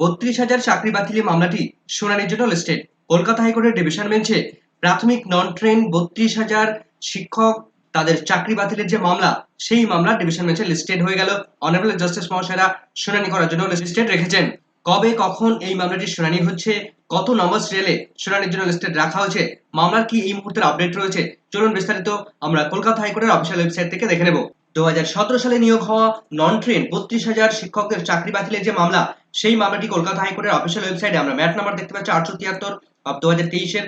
বত্রিশ হাজার চাকরি বাতিল মামলাটি শুনানির জন্য লিস্টেড কলকাতা হাইকোর্টের ডিভিশন বেঞ্চে প্রাথমিক নন ট্রেন বত্রিশ হাজার শিক্ষক তাদের চাকরি বাতিলের যে মামলা, সেই মামলা ডিভিশন বেঞ্চে লিস্টেড হয়ে গেল। অনারেবল জাস্টিস মহাশয়রা শুনানি করার জন্য লিস্টেড রেখেছেন। কবে, কখন এই মামলাটির শুনানি হচ্ছে, কত নম্বর সিরিয়ালে শুনানির জন্য লিস্টেড রাখা হয়েছে, মামলার কি এই মুহূর্তের আপডেট রয়েছে, চলুন বিস্তারিত আমরা কলকাতা হাইকোর্টের অফিসিয়াল ওয়েবসাইট থেকে দেখে নেব। দু হাজার সতেরো সালে নিয়োগ হওয়া নন ট্রেন বত্রিশ হাজার চাকরি বাতিলের যে মামলা, সেই মামলাটি কলকাতা হাইকোর্টের অফিসিয়াল ওয়েবসাইটে আমরা ম্যাট নাম্বার দেখতে পাচ্ছি আটশো তিয়াত্তর অফ দু হাজার তেইশের।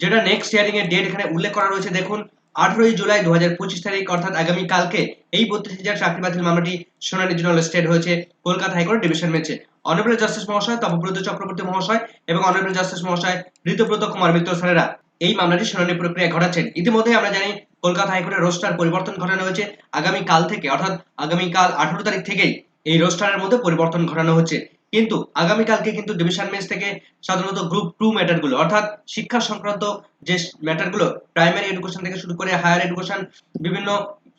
যেটা নেক্সট হিয়ারিং এর ডেট এখানে উল্লেখ করা রয়েছে, দেখুন, আঠারোই জুলাই দু হাজার পঁচিশ তারিখ, অর্থাৎ আগামী কালকে এই বত্রিশ হাজার চাকরি বাতিল মামলাটি শুনানির জন্য স্টেট হয়েছে কলকাতা হাইকোর্ট ডিভিশন বেঞ্চে অনারেবল জাস্টিস মহাশয় তপব্রত চক্রবর্তী মহাশয় এবং অনারেবল জাস্টিস মহাশয় ঋতব্রত কুমার মিত্র স্যারেরা। এই মামলাটি শুনানি প্রক্রিয়া ঘটাচ্ছেন। ইতিমধ্যে আমরা জানি কলকাতা হাইকোর্টের রোস্টার পরিবর্তন ঘটানো হয়েছে আগামী কাল থেকে, অর্থাৎ আগামী কাল আঠারো তারিখ থেকেই এই রোস্টারের মধ্যে পরিবর্তন ঘটানো হচ্ছে। কিন্তু আগামীকালকে কিন্তু ডিভিশন বেঞ্চ থেকে সাধারণত গ্রুপ টু ম্যাটারগুলো, অর্থাৎ শিক্ষা সংক্রান্ত যে ম্যাটারগুলো, প্রাইমারি এডুকেশন থেকে শুরু করে হায়ার এডুকেশন, বিভিন্ন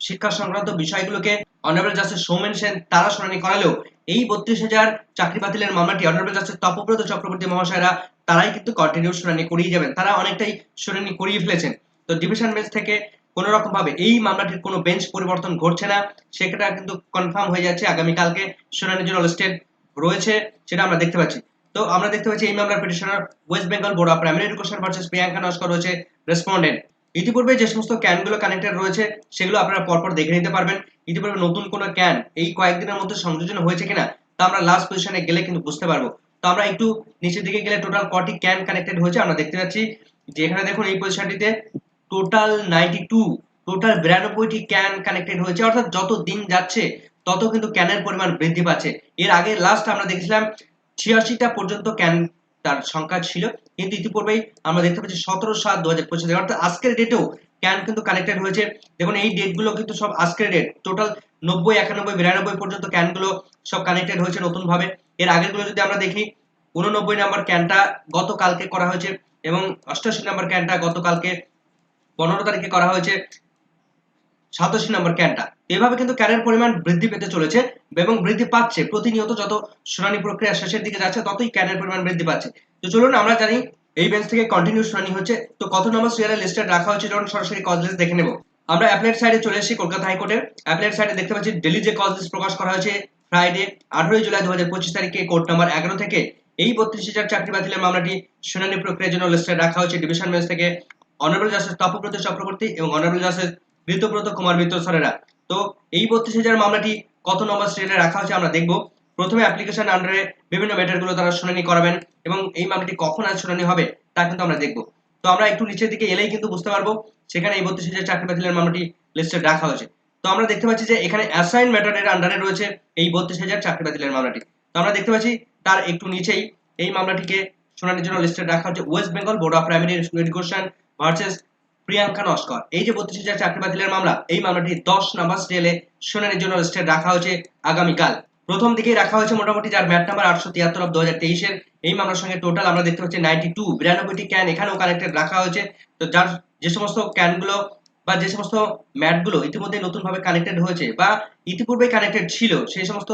শিক্ষা সংক্রান্ত বিষয়গুলোকে অনারেবল জাস্টিস সৌমেন সেন, তারা শুনানি করালেও এই বত্রিশ হাজার চাকরি বাতিলের মামলাটি অনারেবল জাস্টিস তপব্রত চক্রবর্তী মহাশয়রা, তারাই কিন্তু কন্টিনিউ শুনানি করিয়ে যাবেন। তারা অনেকটাই শুনানি করিয়ে ফেলেছেন। তো ডিভিশন বেঞ্চ থেকে কোন রকম ভাবে এই মামলাটির কোনো বেঞ্চ পরিবর্তন ঘটছে না, সেটা কিন্তু কনফার্ম হয়ে যাচ্ছে। আগামীকালকে শুনানির জন্য লিস্টেড রয়েছে, সেটা আমরা দেখতে পাচ্ছি। তো আমরা দেখতে পাচ্ছি এই মামলার petitioner West Bengal board of primary education versus Priyanka Naskar রয়েছে রেসপন্ডেন্ট ইতিপূর্বে যে সমস্ত ক্যানগুলো কানেক্টেড রয়েছে, সেগুলো আপনারা পরপর দেখে নিতে পারবেন। ইতিপূর্বে নতুন কোনো ক্যান এই কয়েকদিনের মধ্যে সংযোজন হয়েছে কিনা, তা আমরা লাস্ট পজিশনে গেলে কিন্তু বুঝতে পারব। তো আমরা একটু নিচের দিকে গেলে টোটাল কটি ক্যান কানেক্টেড হয়েছে আমরা দেখতে পাচ্ছি যে এখানে দেখুন এই পজিশনটিতে টোটাল নাইনটি টু টোটাল বিরানব্বইটি ক্যান কানেক্টেড হয়েছে। অর্থাৎ যত দিন যাচ্ছে, তত কিন্তু ক্যানের পরিমাণ বৃদ্ধি পাচ্ছে। এর আগে লাস্ট আমরা দেখেছিলাম ছিয়াশিটা পর্যন্ত ক্যান তার সংখ্যা ছিল। কিন্তু ইতিপূর্বেই আমরা দেখতে পাচ্ছি সতেরো সাত দু হাজার পঁচিশ অর্থাৎ আজকের ডেটেও ক্যান কিন্তু কানেক্টেড হয়েছে। দেখুন, এই ডেটগুলো কিন্তু সব আজকের ডেট টোটাল নব্বই, একানব্বই, বিরানব্বই পর্যন্ত ক্যানগুলো সব কানেক্টেড হয়েছে নতুন ভাবে এর আগেরগুলো যদি আমরা দেখি উননব্বই নাম্বার ক্যানটা গতকালকে করা হয়েছে এবং অষ্টাশি নাম্বার ক্যানটা গতকালকে পনেরো তারিখে করা হয়েছে। সাতাশি নম্বর ক্যানটা। এভাবে কিন্তু ক্যানের পরিমাণ বৃদ্ধি পেতে চলেছে এবং বৃদ্ধি পাচ্ছে। প্রতিনিয়ত যত শুনানি প্রক্রিয়া শেষের দিকে যাচ্ছে, ততই ক্যানের পরিমাণ বৃদ্ধি পাচ্ছে। তো চলুন আমরা জানি, এই বেঞ্চ থেকে কন্টিনিউ শুনানি হচ্ছে। তো কত নম্বর সিরিয়ালে লিস্টেড রাখা হয়েছে যখন সরাসরি কজ লিস্ট দেখে নেব। আমরা অ্যাপ্লাইড সাইডে চলে এসেছি, কলকাতা হাইকোর্টের অ্যাপ্লাইড সাইডে দেখতে পাচ্ছি ডেলি যে কজ লিস্ট প্রকাশ করা হয়েছে ফ্রাইডে আঠারোই জুলাই দু হাজার পঁচিশ তারিখে কোর্ট নাম্বার এগারো থেকে এই বত্রিশ হাজার চাকরি বাতিলের মামলাটি শুনানি প্রক্রিয়ার জন্য লিস্টেড রাখা হয়েছে। ডিভিশন বেঞ্চ থেকে অনারেবল জাস্টিস তপব্রত চক্রবর্তী এবং অনারেবল জাস্টিস ঋতব্রত কুমার মিত্র স্যারেরা তো এই বত্রিশ হাজার মামলাটি কত নম্বর সিরিয়ালে রাখা হয়েছে আমরা দেখব। প্রথমে অ্যাপ্লিকেশন আন্ডারে বিভিন্ন ম্যাটারগুলো তারা শুনানি করাবেন এবং এই মামলাটি কখন আজ শুনানি হবে তা কিন্তু আমরা দেখব। তো আমরা একটু নিচের দিকে এলেই কিন্তু বুঝতে পারব সেখানে এই বত্রিশ হাজার চাকরি বাতিলের মামলাটি লিস্টেড রাখা হয়েছে। তো আমরা দেখতে পাচ্ছি যে এখানে অ্যাসাইন ম্যাটারের আন্ডারে রয়েছে এই বত্রিশ হাজার চাকরি বাতিলের মামলাটি। তো আমরা দেখতে পাচ্ছি তার একটু নিচেই এই মামলাটিকে শুনানির জন্য লিস্টেড রাখা হচ্ছে West Bengal board of primary education versus Priyanka Naskar. এই যে বত্রিশ হাজার চাকরি বাতিলের মামলা, এই মামলাটি দশ নাম্বার স্টেলে শুনানির জন্য লিস্টেড রাখা হয়েছে আগামীকাল। প্রথম দিকেই রাখা হয়েছে মোটামুটি যার ম্যাট নাম্বার আটশো তিয়াত্তর অফ দু হাজার তেইশের। এই মামলার সঙ্গে টোটাল আমরা দেখতে পাচ্ছি নাইনটি টু বিরানব্বইটি ক্যান এখানেও কানেক্টেড রাখা হয়েছে। তো যার যে সমস্ত ক্যানগুলো বা যে সমস্ত ম্যাটগুলো ইতিমধ্যে নতুনভাবে কানেক্টেড হয়েছে বা ইতিপূর্বে কানেক্টেড ছিল, সেই সমস্ত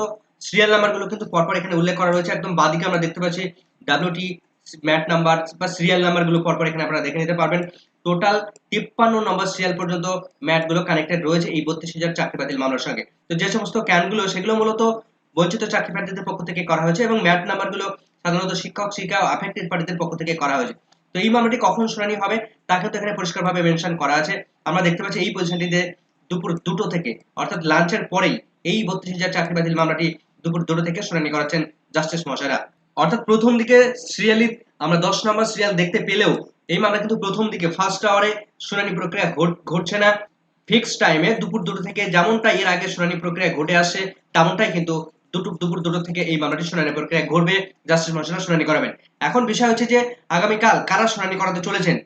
সিরিয়াল নাম্বারগুলো কিন্তু পরপর এখানে উল্লেখ করা রয়েছে। একদম বাদিকে আমরা দেখতে পাচ্ছি ডাব্লিউটি ম্যাট নাম্বার বা সিরিয়াল নাম্বারগুলো পরপর এখানে আপনারা দেখে নিতে পারবেন। টোটাল তিপ্পান্ন নম্বর সিরিয়াল পর্যন্ত ম্যাটগুলো কানেক্টেড রয়েছে এই বত্রিশ হাজার চাকরি বাতিল মামলার সঙ্গে। তো যে সমস্ত ক্যানগুলো সেগুলো মূলত বঞ্চিত চাকরি প্রার্থীদের পক্ষ থেকে করা হয়েছে এবং ম্যাট নাম্বারগুলো সাধারণত শিক্ষক, শিক্ষা ও অ্যাফেক্টেড পার্টিদের পক্ষ থেকে করা হয়েছে। তো এই মামলাটি কখন শুনানি হবে তা কিন্তু এখানে পরিষ্কারভাবে মেনশন করা আছে। আমরা দেখতে পাচ্ছি এই পজিশনটিতে দুপুর দুটো থেকে, অর্থাৎ লাঞ্চের পরেই এই বত্রিশ হাজার চাকরি বাতিল মামলাটি দুপুর দুটো থেকে শুনানি করাচ্ছেন জাস্টিস মশাইরা। অর্থাৎ প্রথম দিকে সিরিয়ালি আমরা দশ নম্বর সিরিয়াল দেখতে পেলেও এই মামলা কিন্তু প্রথম দিকে ফার্স্ট আওয়ারে শুনানি প্রক্রিয়া ঘটছে না। ফিক্স টাইমে দুপুর দুটো থেকে যেমনটা এর আগে শুনানি প্রক্রিয়া ঘটে আসে, তেমনটাই কিন্তু দুটো দুপুর দুটো থেকে এই মামলাটি শুনানি প্রক্রিয়া ঘটবে। জাস্টিস মহাশয়রা শুনানি করাবেন। এখন বিষয় হচ্ছে যে, আগামীকাল কারা শুনানি করাতে চলেছেন?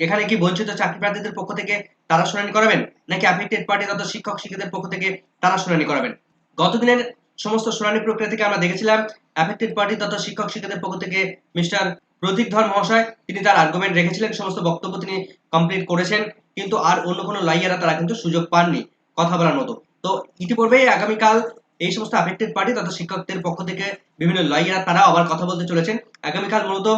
এখানে কি বঞ্চিত চাকরি প্রার্থীদের পক্ষ থেকে তারা শুনানি করাবেন? নাকি অ্যাফেক্টেড পার্টি তথা শিক্ষক, শিক্ষকদের পক্ষ থেকে তারা শুনানি করাবেন? গতদিনের সমস্ত শুনানি প্রক্রিয়া থেকে আমরা দেখেছিলাম অ্যাফেক্টেড পার্টি তথা শিক্ষক, শিক্ষকদের পক্ষ থেকে মিস্টার প্রতীক ধর মহাশয়, তিনি তার আর্গুমেন্ট রেখেছিলেন, সমস্ত বক্তব্য তিনি কমপ্লিট করেছেন, কিন্তু আর অন্য কোনো লাইয়ারা তারা কিন্তু সুযোগ পাননি কথা বলার মতো। তো ইতিপূর্বেই আগামীকাল এই সমস্ত অ্যাফেক্টেড পার্টি তথা শিক্ষকদের পক্ষ থেকে বিভিন্ন লয়ার তারা আবার কথা বলতে চলেছেন। আগামীকাল মূলত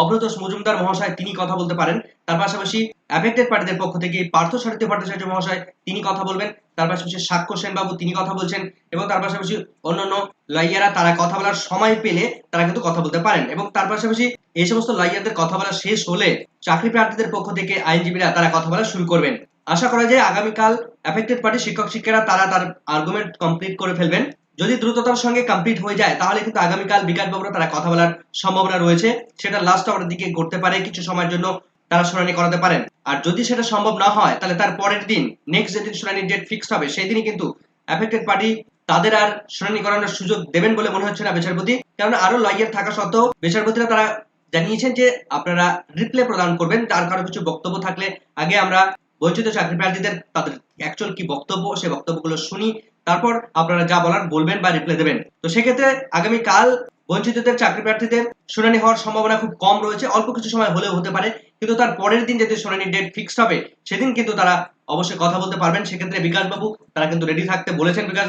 অব্রত মজুমদার মহাশয় তিনি কথা বলতে পারেন। তার পাশাপাশি অ্যাফেক্টেড পার্টিদের পক্ষ থেকে পার্থ সারথী ভট্টাচার্য মহাশয় তিনি কথা বলবেন। তার পাশাপাশি সাক্ষ্য সেন বাবু তিনি কথা বলছেন এবং তার পাশাপাশি অন্যান্য লয়াররা তারা কথা বলার সময় পেলে তারা কিন্তু কথা বলতে পারেন এবং তার পাশাপাশি এই সমস্ত লয়ারদের কথা বলা শেষ হলে চাকরি প্রার্থীদের পক্ষ থেকে আইনজীবীরা তারা কথা বলা শুরু করবেন। আশা করা যায় আগামীকাল অ্যাফেক্টেড পার্টি শিক্ষক শিক্ষিকারা তারা তার আর্গুমেন্ট কমপ্লিট করে ফেলবেন। যদি দ্রুততার সঙ্গে কমপ্লিট হয়ে যায়, তাহলে কিন্তু আগামীকাল বিকাশ বাবুরা তারা কথা বলার সম্ভাবনা রয়েছে। সেটা লাস্ট আওয়ারের দিকে ঘটতে পারে। কিছু সময়ের জন্য তারা শুনানি করাতে পারেন। আর যদি সেটা সম্ভব না হয়, তাহলে তার পরের দিন নেক্সট যেদিন শুনানির ডেট ফিক্সড হবে, সেই দিনই কিন্তু অ্যাফেক্টেড পার্টি তাদের আর শুনানি করানোর সুযোগ দেবেন বলে মনে হচ্ছে না বিচারপতি। কারণ আরও লয়ার থাকা সত্ত্বেও বিচারপতিরা তারা জানিয়েছেন যে আপনারা রিপ্লে প্রদান করবেন, তার কারও কিছু বক্তব্য থাকলে আগে আমরা বঞ্চিত চাকরি প্রার্থীদের তাদের অ্যাকচুয়াল কি বক্তব্য সেই বক্তব্যগুলো শুনি তারপর আপনারা যা বলার বলবেন বা রিপ্লাই দেবেন। তো সেক্ষেত্রে আগামী কাল বঞ্চিতদের চাকরি প্রার্থীদের শুনানি হওয়ার সম্ভাবনা খুব কম রয়েছে। অল্প কিছু সময় হলেও হতে পারে। কিন্তু তার পরের দিন যদি শুনানির ডেট ফিক্সড হবে, সেদিন কিন্তু তারা অবশ্যই কথা বলতে পারবেন। সেক্ষেত্রে বিকাশ বাবু তারা কিন্তু রেডি থাকতে বলেছেন বিকাশ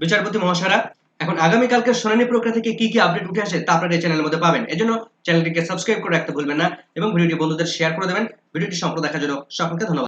বিচারপতি মহাশয়রা। এখন আগামীকালকে শুনানি প্রক্রিয়া থেকে কি কি আপডেট উঠে আসে তা আপনারা এই চ্যানেলের মধ্যে পাবেন। এজন্য চ্যানেলটিকে সাবস্ক্রাইব করে রাখতে ভুলবেন না এবং ভিডিওটি বন্ধুদের শেয়ার করে দেবেন। ভিডিওটি সম্পূর্ণ দেখার জন্য সকলকে ধন্যবাদ।